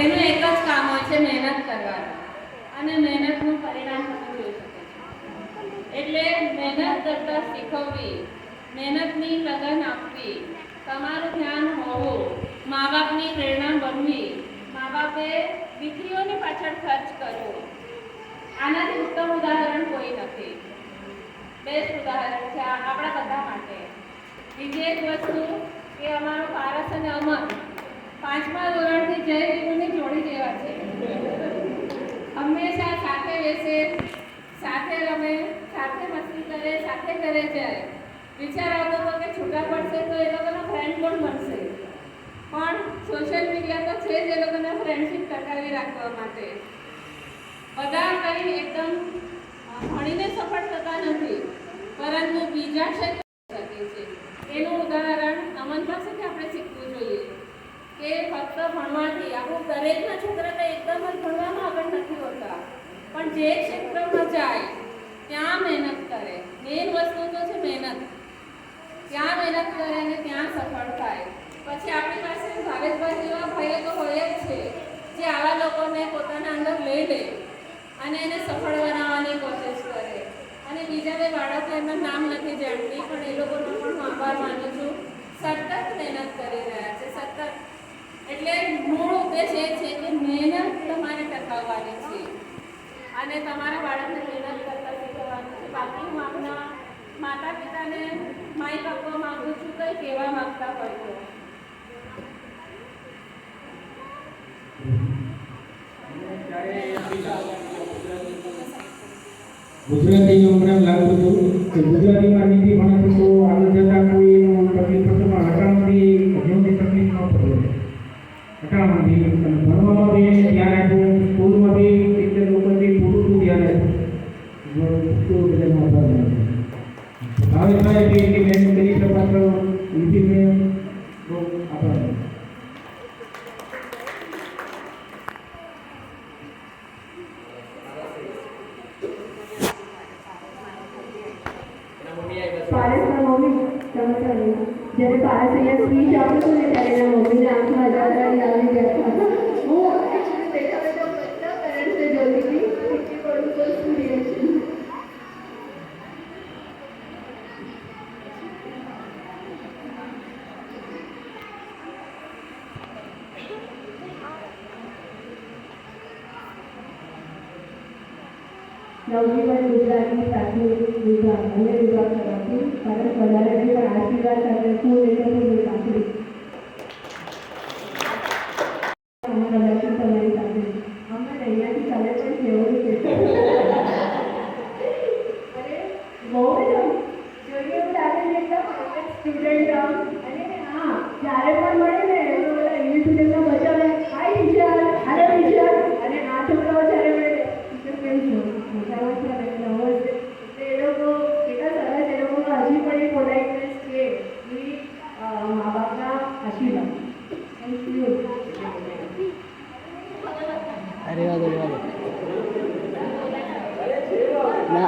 એનું એક જ કામ હોય છે મહેનત કરવાનું. અને મહેનતનું પરિણામ તમે જોઈ શકો છો. એટલે મહેનત કરતા શીખવવી, મહેનતની લગન આપવી, તમારું ધ્યાન હોવું મા બાપની પ્રેરણા બનવી મા બાપે દીકરીઓની પાછળ ખર્ચ કરવો. આનાથી ઉત્તમ ઉદાહરણ કોઈ નથી. બેસ્ટ ઉદાહરણ છે આપણા બધા માટે. બીજી એક વસ્તુ કે અમારો પારસ અને અમર પાંચમા ધોરણથી જય ગુરુની જોડી જેવા છે. હંમેશા સાથે બેસે, સાથે રમે, સાથે મસ્તી કરે, સાથે ઘરે જાય. વિચાર આવતો હતો કે છૂટા પડશે તો એ લોકોના ફ્રેન્ડ પણ બનશે? પણ સોશિયલ મીડિયા તો છે જ એ લોકોના ફ્રેન્ડશિપ ટકાવી રાખવા માટે. બધા કંઈ એકદમ ભણીને સફળ થતા નથી, પરંતુ બીજા ક્ષેત્રે શકે છે. એનું ઉદાહરણ અમન પાસેથી આપણે શીખ આપણું દરેકના છોકરા તો એકદમ જ ભણવામાં આગળ નથી હોતા. પણ જે ક્ષેત્રમાં જાય, ત્યાં મહેનત કરે. મેઇન વસ્તુ તો છે મહેનત. ત્યાં મહેનત કરે અને ત્યાં સફળ થાય. પછી આપણી પાસે ભાવેશભાઈ જેવા ભાઈઓ તો હોય જ છે, જે આવા લોકોને પોતાના અંદર લઈ લે અને એને સફળ બનાવવાની કોશિશ કરે. અને બીજા બે બાળકો એમના નામ નથી જાણતી, પણ એ લોકોનો પણ આભાર માનું છું. સતત મહેનત કરી રહ્યા ઉદ્દેશ એ છે કે મહેનત તમારે ટકાવવાની છે. અને તમારા બાળકને મહેનત કરતા શીખવવાનું છે. બાકી હું આપના માતા પિતાને માઇક આપવા માંગુ છું કંઈ કહેવા માંગતા હોય તો ગુજરાતી કે ગુજરાતીમાં નીતિ ભણે તો આગળ જતાં કોઈ તકલીફ પડશે પણ હટાણથી હટાણથી અને ભણવામાં બી એને ધ્યાન આપ્યું સ્કૂલમાં બી ટીચર લોકો બી પૂરું ધ્યાન આપ્યું સ્કૂલ બધામાં આભાર માનું ભાવેશભાઈ બી એટલી મહેનત કરી છે પાછળ નીતિ મેં બહુ આભાર માનું પારસના મમ્મી ચમત્કાર જ્યારે પારસ અહીંયા સ્પીચ આપતો ને ત્યારે એના મમ્મીને આંખમાં અજાદારી આવી ગયા હતા હું actually બેઠા બેઠા બધા પેરેન્ટ્સને જોતી હતી કેટલી બધું વસ્તુ રિએક્શન નવજીવન ગુજરાતી પ્રાથમિક વિભાગ અન્ય વિભાગ તરફથી પરત વધારે પણ અને પણ મળે ছিলাম আরে আরে আরে না